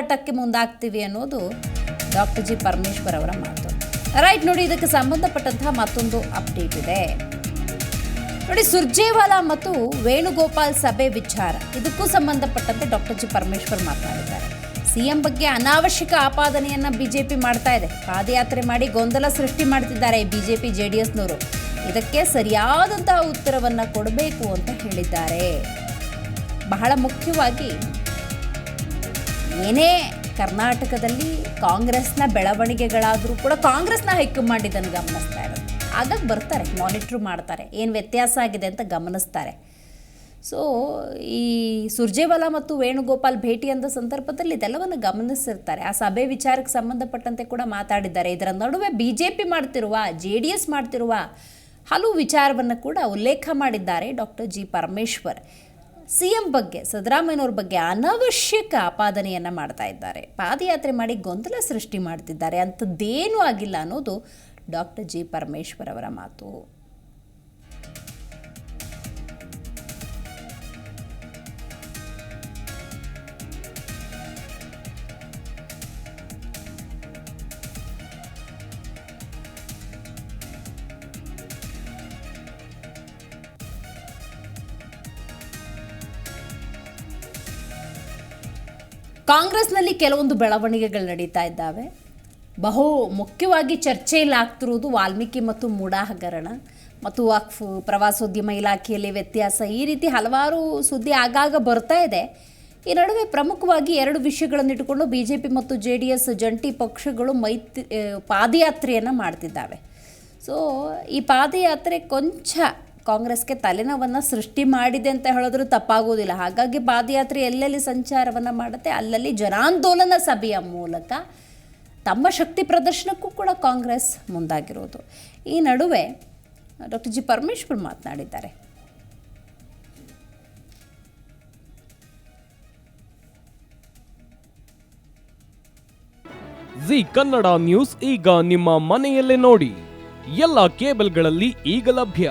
ಹೋರಾಟಕ್ಕೆ ಮುಂದಾಗ್ತೀವಿ ಅನ್ನೋದು doctor G Parameshwar ಅವರ ಮಾತು. ರೈಟ್ ನೋಡಿ, ಇದಕ್ಕೆ ಸಂಬಂಧಪಟ್ಟಂತಹ ಮತ್ತೊಂದು ಅಪ್ಡೇಟ್ ಇದೆ. ನೋಡಿ, ಸುರ್ಜೇವಾಲಾ ಮತ್ತು ವೇಣುಗೋಪಾಲ್ ಸಭೆ ವಿಚಾರ. ಇದಕ್ಕೂ ಸಂಬಂಧಪಟ್ಟಂತೆ ಡಾಕ್ಟರ್ ಜಿ ಪರಮೇಶ್ವರ್ ಮಾತನಾಡಿದ್ದಾರೆ ಸಿಎಂ ಬಗ್ಗೆ ಅನಾವಶ್ಯಕ ಆಪಾದನೆಯನ್ನ ಬಿಜೆಪಿ ಮಾಡ್ತಾ ಇದೆ. ಪಾದಯಾತ್ರೆ ಮಾಡಿ ಗೊಂದಲ ಸೃಷ್ಟಿ ಮಾಡ್ತಿದ್ದಾರೆ ಬಿಜೆಪಿ, ಜೆಡಿಎಸ್ನವರು. ಇದಕ್ಕೆ ಸರಿಯಾದಂತಹ ಉತ್ತರವನ್ನ ಕೊಡಬೇಕು ಅಂತ ಹೇಳಿದ್ದಾರೆ. ಬಹಳ ಮುಖ್ಯವಾಗಿ ಏನೇ ಕರ್ನಾಟಕದಲ್ಲಿ ಕಾಂಗ್ರೆಸ್ನ ಬೆಳವಣಿಗೆಗಳಾದರೂ ಕೂಡ ಕಾಂಗ್ರೆಸ್ನ ಹೈಕಮಾಂಡ್ ಇದನ್ನು ಗಮನಿಸ್ತಾ ಇರೋದು. ಆಗಾಗ ಬರ್ತಾರೆ ಮಾನಿಟ್ರ್ ಮಾಡ್ತಾರೆ, ಏನು ವ್ಯತ್ಯಾಸ ಆಗಿದೆ ಅಂತ ಗಮನಿಸ್ತಾರೆ. ಸೊ ಈ ಸುರ್ಜೇವಾಲಾ ಮತ್ತು ವೇಣುಗೋಪಾಲ್ ಭೇಟಿ ಅಂದ ಸಂದರ್ಭದಲ್ಲಿ ಇದೆಲ್ಲವನ್ನು ಗಮನಿಸಿರ್ತಾರೆ. ಆ ಸಭೆ ವಿಚಾರಕ್ಕೆ ಸಂಬಂಧಪಟ್ಟಂತೆ ಕೂಡ ಮಾತಾಡಿದ್ದಾರೆ. ಇದರ ನಡುವೆ ಬಿ ಜೆ ಪಿ ಮಾಡ್ತಿರುವ ಜೆ ಡಿ ಎಸ್ ಮಾಡ್ತಿರುವ ಹಲವು ವಿಚಾರವನ್ನು ಕೂಡ ಉಲ್ಲೇಖ ಮಾಡಿದ್ದಾರೆ doctor G Parameshwar. C M ಬಗ್ಗೆ, ಸಿದ್ದರಾಮಯ್ಯನವ್ರ ಬಗ್ಗೆ ಅನವಶ್ಯಕ ಆಪಾದನೆಯನ್ನು ಮಾಡ್ತಾ ಇದ್ದಾರೆ. ಪಾದಯಾತ್ರೆ ಮಾಡಿ ಗೊಂದಲ ಸೃಷ್ಟಿ ಮಾಡ್ತಿದ್ದಾರೆ. ಅಂಥದ್ದೇನೂ ಆಗಿಲ್ಲ ಅನ್ನೋದು ಡಾಕ್ಟರ್ ಜಿ ಪರಮೇಶ್ವರ್ ಅವರ ಮಾತು. ಕಾಂಗ್ರೆಸ್ನಲ್ಲಿ ಕೆಲವೊಂದು ಬೆಳವಣಿಗೆಗಳು ನಡೀತಾ ಇದ್ದಾವೆ. ಬಹು ಮುಖ್ಯವಾಗಿ ಚರ್ಚೆಯಲ್ಲಾಗ್ತಿರುವುದು ವಾಲ್ಮೀಕಿ ಮತ್ತು ಮೂಡಾ ಹಗರಣ ಮತ್ತು ವಕ್ಫ್, ಪ್ರವಾಸೋದ್ಯಮ ಇಲಾಖೆಯಲ್ಲಿ ವ್ಯತ್ಯಾಸ ಈ ರೀತಿ ಹಲವಾರು ಸುದ್ದಿ ಆಗಾಗ ಬರ್ತಾ ಇದೆ. ಈ ನಡುವೆ ಪ್ರಮುಖವಾಗಿ ಎರಡು ವಿಷಯಗಳನ್ನು ಇಟ್ಟುಕೊಂಡು ಬಿ ಜೆ ಪಿ ಮತ್ತು ಜೆ ಡಿ ಎಸ್ ಜಂಟಿ ಪಕ್ಷಗಳು ಮೈತ್ರಿ, ಪಾದಯಾತ್ರೆಯನ್ನು ಮಾಡ್ತಿದ್ದಾವೆ. ಸೊ, ಈ ಪಾದಯಾತ್ರೆ ಕೊಂಚ ಕಾಂಗ್ರೆಸ್ಗೆ ತಲೆನೋವನ್ನು ಸೃಷ್ಟಿ ಮಾಡಿದೆ ಅಂತ ಹೇಳಿದ್ರು ತಪ್ಪಾಗೋದಿಲ್ಲ. ಹಾಗಾಗಿ ಪಾದಯಾತ್ರೆ ಎಲ್ಲೆಲ್ಲಿ ಸಂಚಾರವನ್ನು ಮಾಡುತ್ತೆ ಅಲ್ಲಲ್ಲಿ ಜನಾಂದೋಲನ ಸಭೆಯ ಮೂಲಕ ತಮ್ಮ ಶಕ್ತಿ ಪ್ರದರ್ಶನಕ್ಕೂ ಕೂಡ ಕಾಂಗ್ರೆಸ್ ಮುಂದಾಗಿರೋದು. ಈ ನಡುವೆ ಡಾಕ್ಟರ್ ಜಿ ಪರಮೇಶ್ವರ್ ಮಾತನಾಡಿದ್ದಾರೆ. ಜಿ ಕನ್ನಡ ನ್ಯೂಸ್ ಈಗ ನಿಮ್ಮ ಮನೆಯಲ್ಲೇ ನೋಡಿ. ಎಲ್ಲ ಕೇಬಲ್ಗಳಲ್ಲಿ ಈಗ ಲಭ್ಯ.